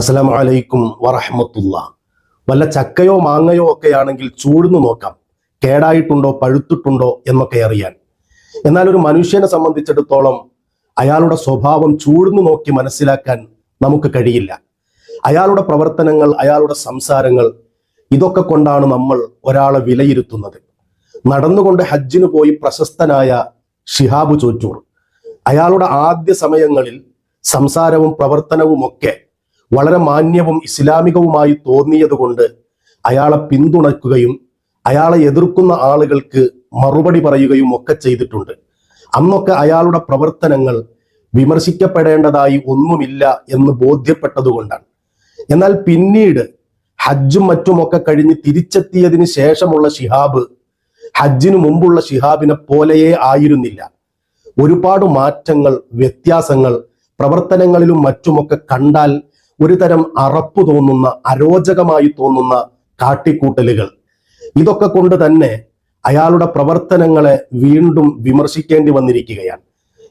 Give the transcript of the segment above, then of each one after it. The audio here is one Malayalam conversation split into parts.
അസ്സലാമു അലൈക്കും വറഹമത്തുള്ള. വല്ല ചക്കയോ മാങ്ങയോ ഒക്കെ ആണെങ്കിൽ ചൂടുന്ന് നോക്കാം. കേടായിട്ടുണ്ടോ പഴുത്തിട്ടുണ്ടോ എന്നൊക്കെ അറിയാൻ. എന്നാൽ ഒരു മനുഷ്യനെ സംബന്ധിച്ചിടത്തോളം അയാളുടെ സ്വഭാവം ചൂടുന്നു നോക്കി മനസ്സിലാക്കാൻ നമുക്ക് കഴിയില്ല. അയാളുടെ പ്രവർത്തനങ്ങൾ അയാളുടെ സംസാരങ്ങൾ ഇതൊക്കെ കൊണ്ടാണ് നമ്മൾ ഒരാളെ വിലയിരുത്തുന്നത്. നടന്നുകൊണ്ട് ഹജ്ജിന് പോയി പ്രശസ്തനായ ഷിഹാബ് ചോറ്റൂർ. അയാളുടെ ആദ്യ സമയങ്ങളിൽ സംസാരവും പ്രവർത്തനവും ഒക്കെ വളരെ മാന്യവും ഇസ്ലാമികവുമായി തോന്നിയതുകൊണ്ട് അയാളെ പിന്തുണയ്ക്കുകയും അയാളെ എതിർക്കുന്ന ആളുകൾക്ക് മറുപടി പറയുകയും ഒക്കെ ചെയ്തിട്ടുണ്ട്. അന്നൊക്കെ അയാളുടെ പ്രവർത്തനങ്ങൾ വിമർശിക്കപ്പെടേണ്ടതായി ഒന്നുമില്ല എന്ന് ബോധ്യപ്പെട്ടതുകൊണ്ടാണ്. എന്നാൽ പിന്നീട് ഹജ്ജും മറ്റുമൊക്കെ കഴിഞ്ഞ് തിരിച്ചെത്തിയതിന് ശേഷമുള്ള ഷിഹാബ് ഹജ്ജിനു മുമ്പുള്ള ഷിഹാബിനെ പോലെയേ ആയിരുന്നില്ല. ഒരുപാട് മാറ്റങ്ങൾ വ്യത്യാസങ്ങൾ പ്രവർത്തനങ്ങളിലും മറ്റുമൊക്കെ കണ്ടാൽ ഒരു തരം അറപ്പ് തോന്നുന്ന അരോചകമായി തോന്നുന്ന കാട്ടിക്കൂട്ടലുകൾ. ഇതൊക്കെ കൊണ്ട് തന്നെ അയാളുടെ പ്രവർത്തനങ്ങളെ വീണ്ടും വിമർശിക്കേണ്ടി വന്നിരിക്കുകയാണ്.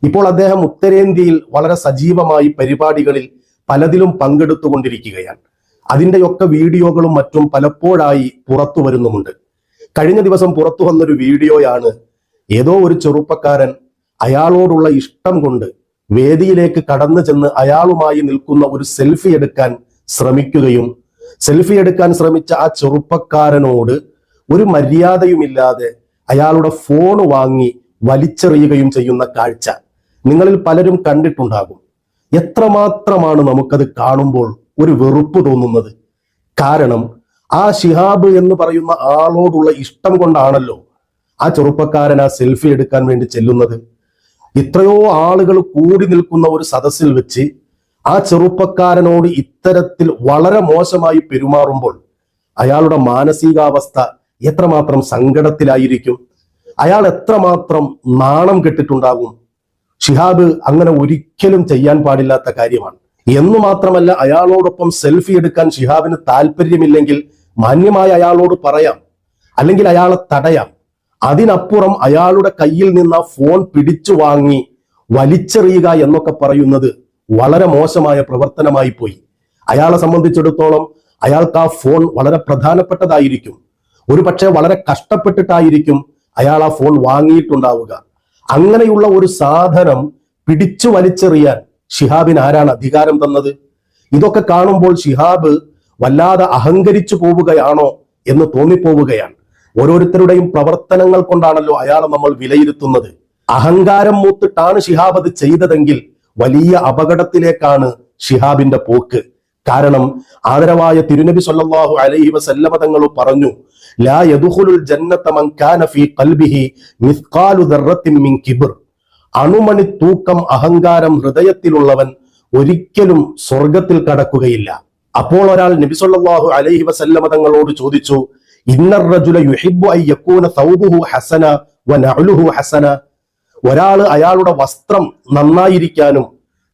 ഇപ്പോൾ അദ്ദേഹം ഉത്തരേന്ത്യയിൽ വളരെ സജീവമായി പരിപാടികളിൽ പലതിലും പങ്കെടുത്തുകൊണ്ടിരിക്കുകയാണ്. അതിന്റെയൊക്കെ വീഡിയോകളും മറ്റും പലപ്പോഴായി പുറത്തു വരുന്നുമുണ്ട്. കഴിഞ്ഞ ദിവസം പുറത്തു വന്നൊരു വീഡിയോയാണ് ഏതോ ഒരു ചെറുപ്പക്കാരൻ അയാളോടുള്ള ഇഷ്ടം കൊണ്ട് വേദിയിലേക്ക് കടന്നു ചെന്ന് അയാളുമായി നിൽക്കുന്ന ഒരു സെൽഫി എടുക്കാൻ ശ്രമിക്കുകയും സെൽഫി എടുക്കാൻ ശ്രമിച്ച ആ ചെറുപ്പക്കാരനോട് ഒരു മര്യാദയുമില്ലാതെ അയാളുടെ ഫോൺ വാങ്ങി വലിച്ചെറിയുകയും ചെയ്യുന്ന കാഴ്ച നിങ്ങളിൽ പലരും കണ്ടിട്ടുണ്ടാകും. എത്രമാത്രമാണ് നമുക്കത് കാണുമ്പോൾ ഒരു വെറുപ്പ് തോന്നുന്നത്? കാരണം ആ ഷിഹാബ് എന്ന് പറയുന്ന ആളോടുള്ള ഇഷ്ടം കൊണ്ടാണല്ലോ ആ ചെറുപ്പക്കാരൻ ആ സെൽഫി എടുക്കാൻ വേണ്ടി ചെല്ലുന്നത്. ഇത്രയോ ആളുകൾ കൂടി നിൽക്കുന്ന ഒരു സദസ്സിൽ വെച്ച് ആ ചെറുപ്പക്കാരനോട് ഇത്തരത്തിൽ വളരെ മോശമായി പെരുമാറുമ്പോൾ അയാളുടെ മാനസികാവസ്ഥ എത്രമാത്രം സങ്കടത്തിലായിരിക്കും? അയാൾ എത്രമാത്രം നാണം കെട്ടിട്ടുണ്ടാകും? ഷിഹാബ് അങ്ങനെ ഒരിക്കലും ചെയ്യാൻ പാടില്ലാത്ത കാര്യമാണ്. എന്നു മാത്രമല്ല അയാളോടൊപ്പം സെൽഫി എടുക്കാൻ ഷിഹാബിന് താല്പര്യമില്ലെങ്കിൽ മാന്യമായ അയാളോട് പറയാം. അല്ലെങ്കിൽ അയാളെ തടയാം. അതിനപ്പുറം അയാളുടെ കയ്യിൽ നിന്ന് ഫോൺ പിടിച്ചു വാങ്ങി വലിച്ചെറിയുക എന്നൊക്കെ പറയുന്നത് വളരെ മോശമായ പ്രവർത്തനമായി പോയി. അയാളെ സംബന്ധിച്ചിടത്തോളം അയാൾക്ക് ആ ഫോൺ വളരെ പ്രധാനപ്പെട്ടതായിരിക്കും. ഒരു പക്ഷേ വളരെ കഷ്ടപ്പെട്ടിട്ടായിരിക്കും അയാൾ ആ ഫോൺ വാങ്ങിയിട്ടുണ്ടാവുക. അങ്ങനെയുള്ള ഒരു സാധനം പിടിച്ചു വലിച്ചെറിയാൻ ഷിഹാബിന് ആരാണ് അധികാരം തന്നത്? ഇതൊക്കെ കാണുമ്പോൾ ഷിഹാബ് വല്ലാതെ അഹങ്കരിച്ചു പോവുകയാണോ എന്ന് തോന്നിപ്പോവുകയാണ്. ഓരോരുത്തരുടെയും പ്രവർത്തനങ്ങൾ കൊണ്ടാണല്ലോ അയാളെ നമ്മൾ വിലയിരുത്തുന്നത്. അഹങ്കാരം മൂത്തിട്ടാണ് ഷിഹാബ് അത് ചെയ്തതെങ്കിൽ വലിയ അപകടത്തിലേക്കാണ് ഷിഹാബിന്റെ പോക്ക്. കാരണം ആദരവായ തിരുനബി സല്ലാഹു അലൈഹി വസല്ലമ തങ്ങൾ പറഞ്ഞു ലാ ജന്നത മൻ കാന ഫീ ഖൽബിഹി മിൻ അണുമണി തൂക്കം അഹങ്കാരം ഹൃദയത്തിലുള്ളവൻ ഒരിക്കലും സ്വർഗത്തിൽ കടക്കുകയില്ല. അപ്പോൾ ഒരാൾ നബി സല്ലല്ലാഹു അലൈഹി വസല്ലമ തങ്ങളോട് ചോദിച്ചു ഹസന ഒരാൾ അയാളുടെ വസ്ത്രം നന്നായിരിക്കാനും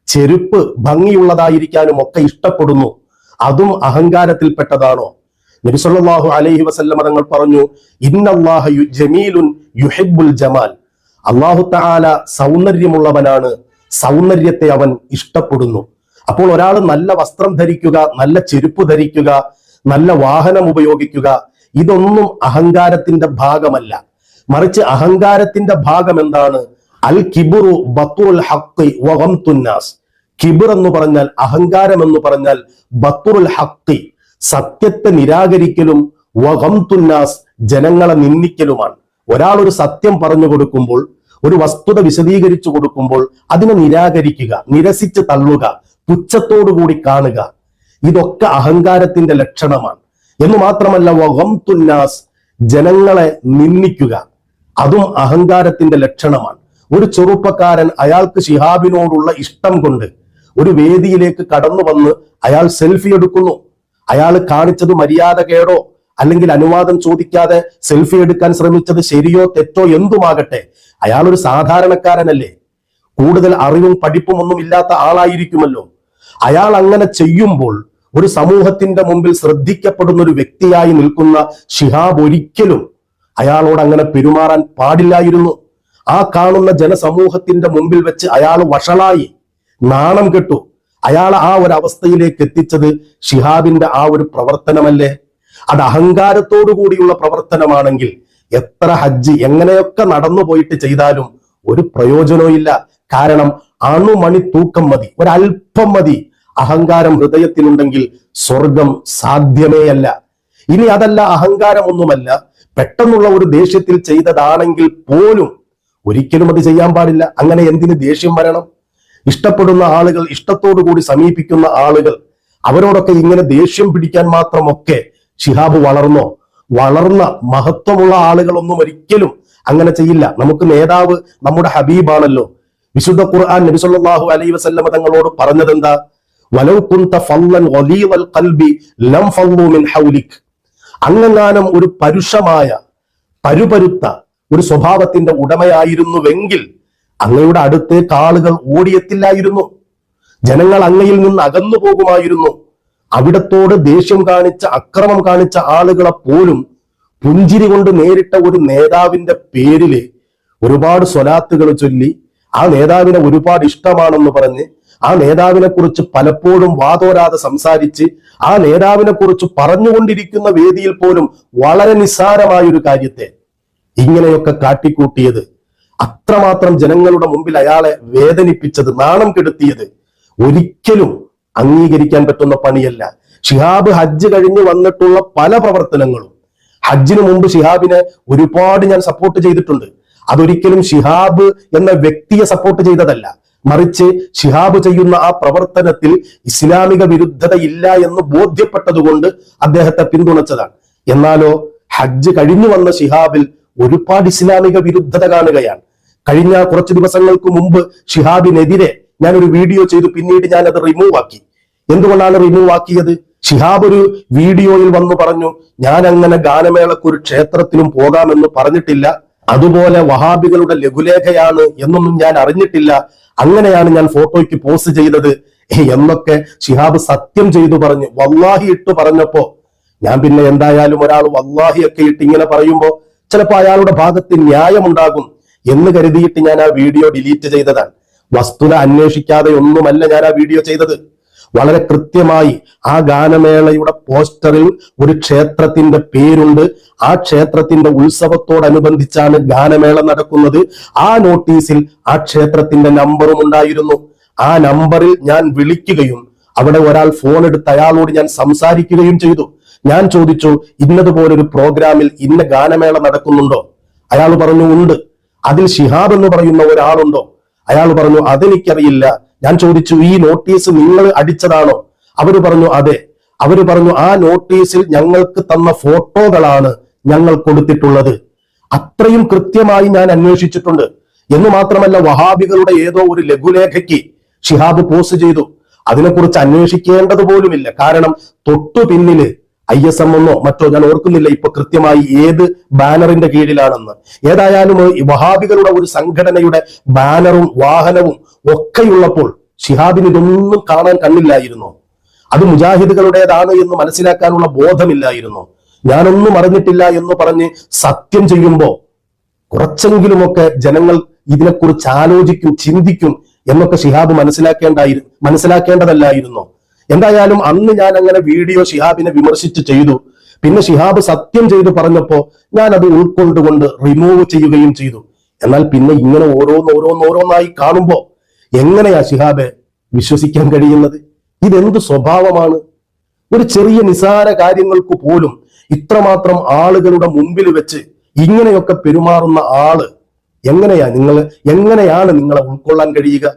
ചെരുപ്പ് ഭംഗിയുള്ളതായിരിക്കാനും ഒക്കെ ഇഷ്ടപ്പെടുന്നു. അതും അഹങ്കാരത്തിൽപ്പെട്ടതാണോ? നബി സല്ലല്ലാഹു അലൈഹി വസല്ലമ തങ്ങൾ പറഞ്ഞു ഇന്നല്ലാഹ ജമീലുൻ യുഹിബ്ബുൽ ജമാൽ. അള്ളാഹു തആല സൗന്ദര്യമുള്ളവനാണ് സൗന്ദര്യത്തെ അവൻ ഇഷ്ടപ്പെടുന്നു. അപ്പോൾ ഒരാൾ നല്ല വസ്ത്രം ധരിക്കുക നല്ല ചെരുപ്പ് ധരിക്കുക നല്ല വാഹനം ഉപയോഗിക്കുക ഇതൊന്നും അഹങ്കാരത്തിന്റെ ഭാഗമല്ല. മറിച്ച് അഹങ്കാരത്തിന്റെ ഭാഗം എന്താണ് അൽ കിബുറു ബത്തുൽ ഹഖ് വഗംതുന്നാസ് കിബിർ എന്ന് പറഞ്ഞാൽ അഹങ്കാരം എന്ന് പറഞ്ഞാൽ ബത്തുൽ ഹക്കി സത്യത്തെ നിരാകരിക്കലും വകം തുന്നാസ് ജനങ്ങളെ നിന്ദിക്കലുമാണ്. ഒരാൾ ഒരു സത്യം പറഞ്ഞു കൊടുക്കുമ്പോൾ ഒരു വസ്തുത വിശദീകരിച്ചു കൊടുക്കുമ്പോൾ അതിനെ നിരാകരിക്കുക നിരസിച്ച് തള്ളുക പുച്ഛത്തോടുകൂടി കാണുക. ഇതൊക്കെ അഹങ്കാരത്തിന്റെ ലക്ഷണമാണ്. എന്ന് മാത്രമല്ല വഗംതുന്നാസ് ജനങ്ങളെ നിന്ദിക്കുക. അതും അഹങ്കാരത്തിന്റെ ലക്ഷണമാണ്. ഒരു ചെറുപ്പക്കാരൻ അയാൾക്ക് ഷിഹാബിനോടുള്ള ഇഷ്ടം കൊണ്ട് ഒരു വേദിയിലേക്ക് കടന്നു വന്ന് അയാൾ സെൽഫി എടുക്കുന്നു. അയാൾ കാണിച്ചത് മര്യാദ കേടോ അല്ലെങ്കിൽ അനുവാദം ചോദിക്കാതെ സെൽഫി എടുക്കാൻ ശ്രമിച്ചത് ശരിയോ തെറ്റോ എന്തുമാകട്ടെ അയാൾ ഒരു സാധാരണക്കാരനല്ലേ. കൂടുതൽ അറിവും പഠിപ്പും ഒന്നും ഇല്ലാത്ത ആളായിരിക്കുമല്ലോ. അയാൾ അങ്ങനെ ചെയ്യുമ്പോൾ ഒരു സമൂഹത്തിന്റെ മുമ്പിൽ ശ്രദ്ധിക്കപ്പെടുന്ന ഒരു വ്യക്തിയായി നിൽക്കുന്ന ഷിഹാബ് ഒരിക്കലും അയാളോട് അങ്ങനെ പെരുമാറാൻ പാടില്ലായിരുന്നു. ആ കാണുന്ന ജനസമൂഹത്തിന്റെ മുമ്പിൽ വെച്ച് അയാൾ വഷളായി നാണം കെട്ടു. അയാൾ ആ ഒരു അവസ്ഥയിലേക്ക് എത്തിച്ചത് ഷിഹാബിന്റെ ആ ഒരു പ്രവർത്തനമല്ലേ? അത് അഹങ്കാരത്തോടു കൂടിയുള്ള പ്രവർത്തനമാണെങ്കിൽ എത്ര ഹജ്ജ് എങ്ങനെയൊക്കെ നടന്നു പോയിട്ട് ചെയ്താലും ഒരു പ്രയോജനവും ഇല്ല കാരണം അണുമണി തൂക്കം മതി ഒരല്പം മതി. അഹങ്കാരം ഹൃദയത്തിലുണ്ടെങ്കിൽ സ്വർഗം സാധ്യമേയല്ല. ഇനി അതല്ല അഹങ്കാരമൊന്നുമല്ല. പെട്ടെന്നുള്ള ഒരു ദേഷ്യത്തിൽ ചെയ്തതാണെങ്കിൽ പോലും ഒരിക്കലും അത് ചെയ്യാൻ പാടില്ല. അങ്ങനെ എന്തിന് ദേഷ്യം വരണം? ഇഷ്ടപ്പെടുന്ന ആളുകൾ ഇഷ്ടത്തോടു കൂടി സമീപിക്കുന്ന ആളുകൾ അവരോടൊക്കെ ഇങ്ങനെ ദേഷ്യം പിടിക്കാൻ മാത്രമൊക്കെ ഷിഹാബ് വളർന്നോ? വളർന്ന മഹത്വമുള്ള ആളുകളൊന്നും ഒരിക്കലും അങ്ങനെ ചെയ്യില്ല. നമുക്ക് നേതാവ് നമ്മുടെ ഹബീബാണല്ലോ. വിശുദ്ധ ഖുർആൻ നബി സല്ലല്ലാഹു അലൈഹി വസല്ലമ തങ്ങളോട് പറഞ്ഞത് വലൗ കുന്ത ഫല്ലൻ ലം ഫല്ലു മിൻ ഒരു പരുഷമായ പരുപരുത്ത ഒരു സ്വഭാവത്തിന്റെ ഉടമയായിരുന്നുവെങ്കിൽ അങ്ങയുടെ അടുത്തേക്ക് ആളുകൾ ഓടിയെത്തില്ലായിരുന്നു. ജനങ്ങൾ അങ്ങയിൽ നിന്ന് അകന്നു പോകുമായിരുന്നു. അവിടത്തോട് ദേഷ്യം കാണിച്ച അക്രമം കാണിച്ച ആളുകളെ പോലും പുഞ്ചിരി കൊണ്ട് നേരിട്ട ഒരു നേതാവിന്റെ പേരിൽ ഒരുപാട് സ്വലാത്തുകൾ ചൊല്ലി ആ നേതാവിനെ ഒരുപാട് ഇഷ്ടമാണെന്ന് പറഞ്ഞ് ആ നേതാവിനെ കുറിച്ച് പലപ്പോഴും വാതോരാതെ സംസാരിച്ച് ആ നേതാവിനെ കുറിച്ച് പറഞ്ഞുകൊണ്ടിരിക്കുന്ന വേദിയിൽ പോലും വളരെ നിസ്സാരമായ ഒരു കാര്യത്തെ ഇങ്ങനെയൊക്കെ കാട്ടിക്കൂട്ടിയത്. അത്രമാത്രം ജനങ്ങളുടെ മുമ്പിൽ അയാളെ വേദനിപ്പിച്ചത് നാണം കെടുത്തിയത് ഒരിക്കലും അംഗീകരിക്കാൻ പറ്റുന്ന പണിയല്ല. ഷിഹാബ് ഹജ്ജ് കഴിഞ്ഞ് വന്നിട്ടുള്ള പല പ്രവർത്തനങ്ങളും. ഹജ്ജിന് മുമ്പ് ഷിഹാബിനെ ഒരുപാട് ഞാൻ സപ്പോർട്ട് ചെയ്തിട്ടുണ്ട്. അതൊരിക്കലും ഷിഹാബ് എന്ന വ്യക്തിയെ സപ്പോർട്ട് ചെയ്തതല്ല. മറിച്ച് ഷിഹാബ് ചെയ്യുന്ന ആ പ്രവർത്തനത്തിൽ ഇസ്ലാമിക വിരുദ്ധത ഇല്ല എന്ന് ബോധ്യപ്പെട്ടതുകൊണ്ട് അദ്ദേഹത്തെ പിന്തുണച്ചതാണ്. എന്നാലോ ഹജ്ജ് കഴിഞ്ഞു വന്ന ഷിഹാബിൽ ഒരുപാട് ഇസ്ലാമിക വിരുദ്ധത കാണുകയാണ്. കഴിഞ്ഞ കുറച്ച് ദിവസങ്ങൾക്ക് മുമ്പ് ഷിഹാബിനെതിരെ ഒരു വീഡിയോ ചെയ്തു പിന്നീട് ഞാൻ അത് റിമൂവ് ആക്കി. എന്തുകൊണ്ടാണ് റിമൂവ് ആക്കിയത്? ഷിഹാബ് ഒരു വീഡിയോയിൽ വന്നു പറഞ്ഞു ഞാൻ അങ്ങനെ ഗാനമേളക്ക് ഒരു ക്ഷേത്രത്തിലും പോകാമെന്ന് പറഞ്ഞിട്ടില്ല. അതുപോലെ വഹാബികളുടെ ലഘുലേഖയാണ് എന്നൊന്നും ഞാൻ അറിഞ്ഞിട്ടില്ല. അങ്ങനെയാണ് ഞാൻ ഫോട്ടോയ്ക്ക് പോസ്റ്റ് ചെയ്തത്. എന്നൊക്കെ ഷിഹാബ് സത്യം ചെയ്തു പറഞ്ഞു. വല്ലാഹി ഇട്ട് പറഞ്ഞപ്പോ ഞാൻ പിന്നെ എന്തായാലും ഒരാൾ വല്ലാഹി ഒക്കെ ഇട്ട് ഇങ്ങനെ പറയുമ്പോ ചിലപ്പോ അയാളുടെ ഭാഗത്ത് ന്യായമുണ്ടാകും എന്ന് കരുതിയിട്ട് ഞാൻ ആ വീഡിയോ ഡിലീറ്റ് ചെയ്തതാണ്. വസ്തുത അന്വേഷിക്കാതെ ഒന്നുമല്ല ഞാൻ ആ വീഡിയോ ചെയ്തത്. വളരെ കൃത്യമായി ആ ഗാനമേളയുടെ പോസ്റ്ററിൽ ഒരു ക്ഷേത്രത്തിന്റെ പേരുണ്ട്. ആ ക്ഷേത്രത്തിന്റെ ഉത്സവത്തോടനുബന്ധിച്ചാണ് ഗാനമേള നടക്കുന്നത്. ആ നോട്ടീസിൽ ആ ക്ഷേത്രത്തിന്റെ നമ്പറും ഉണ്ടായിരുന്നു. ആ നമ്പറിൽ ഞാൻ വിളിക്കുകയും അവിടെ ഒരാൾ ഫോൺ എടുത്ത് അയാളോട് ഞാൻ സംസാരിക്കുകയും ചെയ്തു. ഞാൻ ചോദിച്ചു ഇന്നതുപോലൊരു പ്രോഗ്രാമിൽ ഇന്ന ഗാനമേള നടക്കുന്നുണ്ടോ? അയാൾ പറഞ്ഞു ഉണ്ട്. അതിൽ ഷിഹാബ് എന്ന് പറയുന്ന ഒരാളുണ്ടോ? അയാൾ പറഞ്ഞു അതെനിക്കറിയില്ല. ഞാൻ ചോദിച്ചു ഈ നോട്ടീസ് നിങ്ങൾ അടിച്ചതാണോ? അവർ പറഞ്ഞു അതെ. അവർ പറഞ്ഞു ആ നോട്ടീസിൽ ഞങ്ങൾക്ക് തന്ന ഫോട്ടോകളാണ് ഞങ്ങൾ കൊടുത്തിട്ടുള്ളത്. അത്രയും കൃത്യമായി ഞാൻ അന്വേഷിച്ചിട്ടുണ്ട്. എന്ന് മാത്രമല്ല വഹാബികളുടെ ഏതോ ഒരു ലഘുലേഖയ്ക്ക് ഷിഹാബ് പോസ്റ്റ് ചെയ്തു. അതിനെക്കുറിച്ച് അന്വേഷിക്കേണ്ടത് പോലുമില്ല. കാരണം തൊട്ടു പിന്നിൽ ഐ എസ് എം എന്നോ മറ്റോ ഞാൻ ഓർക്കുന്നില്ല ഇപ്പൊ കൃത്യമായി ഏത് ബാനറിന്റെ കീഴിലാണെന്ന്. ഏതായാലും വഹാബികളുടെ ഒരു സംഘടനയുടെ ബാനറും വാഹനവും ഒക്കെയുള്ളപ്പോൾ ഷിഹാബിന് ഇതൊന്നും കാണാൻ കണ്ണില്ലായിരുന്നു. അത് മുജാഹിദുകളുടേതാണ് എന്ന് മനസ്സിലാക്കാനുള്ള ബോധമില്ലായിരുന്നു. ഞാനൊന്നും അറിഞ്ഞിട്ടില്ല എന്ന് പറഞ്ഞ് സത്യം ചെയ്യുമ്പോ കുറച്ചെങ്കിലുമൊക്കെ ജനങ്ങൾ ഇതിനെക്കുറിച്ച് ആലോചിക്കും ചിന്തിക്കും എന്നൊക്കെ ഷിഹാബ് മനസ്സിലാക്കേണ്ടായി മനസ്സിലാക്കേണ്ടതല്ലായിരുന്നു. എന്തായാലും അന്ന് ഞാൻ അങ്ങനെ വീഡിയോ ഷിഹാബിനെ വിമർശിച്ച് ചെയ്തു. പിന്നെ ഷിഹാബ് സത്യം ചെയ്തു പറഞ്ഞപ്പോ ഞാൻ അത് ഉൾക്കൊണ്ടുകൊണ്ട് റിമൂവ് ചെയ്യുകയും ചെയ്തു. എന്നാൽ പിന്നെ ഇങ്ങനെ ഓരോന്ന് ഓരോന്ന് ഓരോന്നായി കാണുമ്പോ എങ്ങനെയാ ഷിഹാബെ വിശ്വസിക്കാൻ കഴിയുന്നത്? ഇതെന്ത് സ്വഭാവമാണ്? ഒരു ചെറിയ നിസാര കാര്യങ്ങൾക്ക് പോലും ഇത്രമാത്രം ആളുകളുടെ മുമ്പിൽ വെച്ച് ഇങ്ങനെയൊക്കെ പെരുമാറുന്ന ആൾ എങ്ങനെയാ നിങ്ങൾ എങ്ങനെയാണ് നിങ്ങളെ ഉൾക്കൊള്ളാൻ കഴിയുക?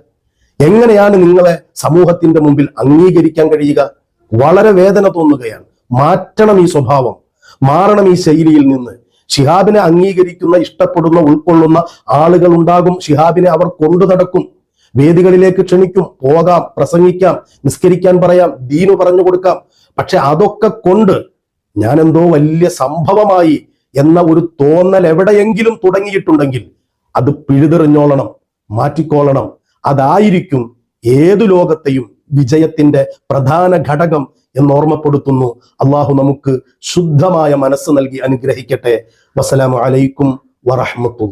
എങ്ങനെയാണ് നിങ്ങളെ സമൂഹത്തിന്റെ മുമ്പിൽ അംഗീകരിക്കാൻ കഴിയുക? വളരെ വേദന തോന്നുകയാണ്. മാറ്റണം ഈ സ്വഭാവം. മാറണം ഈ ശൈലിയിൽ നിന്ന്. ഷിഹാബിനെ അംഗീകരിക്കുന്ന ഇഷ്ടപ്പെടുന്ന ഉൾക്കൊള്ളുന്ന ആളുകൾ ഉണ്ടാകും ഷിഹാബിനെ അവർ കൊണ്ടു നടക്കും. വേദികളിലേക്ക് ക്ഷണിക്കും പോകാം പ്രസംഗിക്കാം നിസ്കരിക്കാൻ പറയാം ദീനു പറഞ്ഞു കൊടുക്കാം. പക്ഷെ അതൊക്കെ കൊണ്ട് ഞാൻ എന്തോ വലിയ സംഭവമായി എന്ന ഒരു തോന്നൽ എവിടെയെങ്കിലും തുടങ്ങിയിട്ടുണ്ടെങ്കിൽ അത് പിഴുതെറിഞ്ഞോളണം മാറ്റിക്കോളണം. അതായിരിക്കും ഏതു ലോകത്തെയും വിജയത്തിന്റെ പ്രധാന ഘടകം എന്ന് ഓർമ്മപ്പെടുത്തുന്നു അള്ളാഹു നമുക്ക് ശുദ്ധമായ മനസ്സ് നൽകി അനുഗ്രഹിക്കട്ടെ. വസ്സലാമു അലൈക്കും വറഹ്മത്തുള്ളാഹി